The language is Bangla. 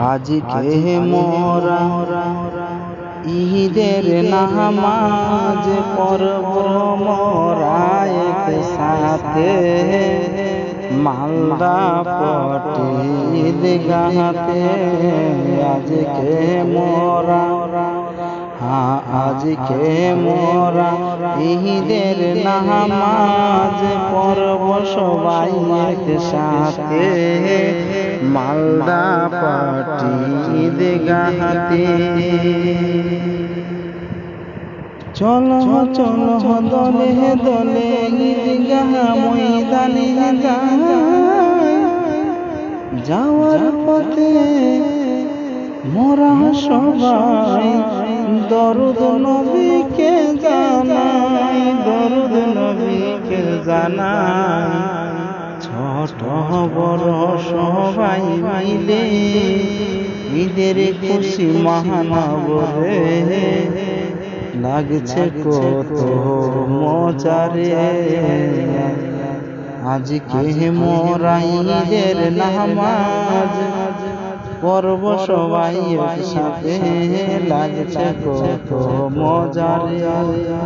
আজকে মোরা? ঈদের নামাজ পড়ব মোরা এক সাথে। মালদা পটিল গাহাতে আজকে মোরা? হ্যাঁ আজকে মোরা? ঈদের নামাজ পড়ব সবাই এক সাথে। মালদা পাটি গাহাতে। চলো চলো দলে দলে ঈদগাহ ময়দানে যাওয়ার পথে মোরা সবাই দরুদ নবীকে জানাই, দরুদ নবীকে জানাই। সবাই মিলে ঈদের খুশি মহানবরে লাগছে কত মজারে। আজকে মোরা ঈদের নামাজ পর্ব সবাই একসাথে লাগছে কত মজারে।